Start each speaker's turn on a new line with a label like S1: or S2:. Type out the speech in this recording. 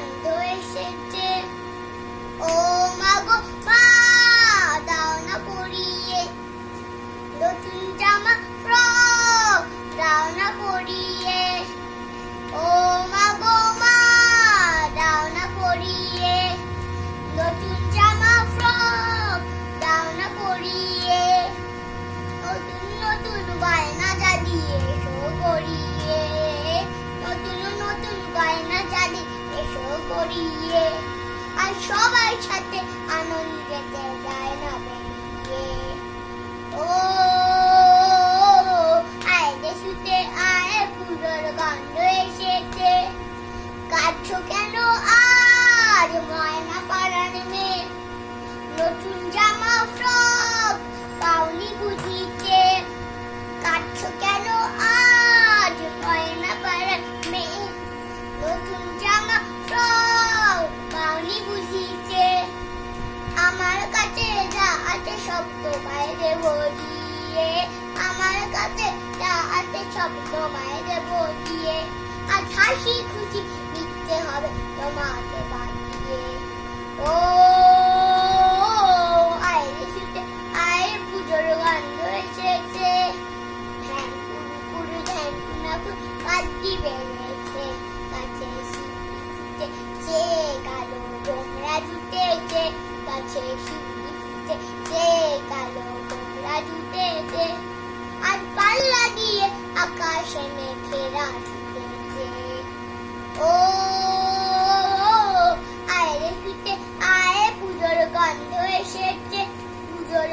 S1: পুজোর গড়িয়ে আর সবার সাথে আনন্দেতে যায় না বেরিয়ে। ও, আয় রে শুতে আয় গন্ধ এসেছে। কাটছো কেন? আজ ময়না পাড়ার মেয়ে, নতুন জামা সব তোমায় দিয়ে। আজ হাসি খুশি মিথ্যে হবে তোমাকে বাদ ও পুজোর গন্ধ এসেছে। ধ্যান কুরু কুরু, ধ্যান কাছে কালো গোমরা জুটেছে। কাছে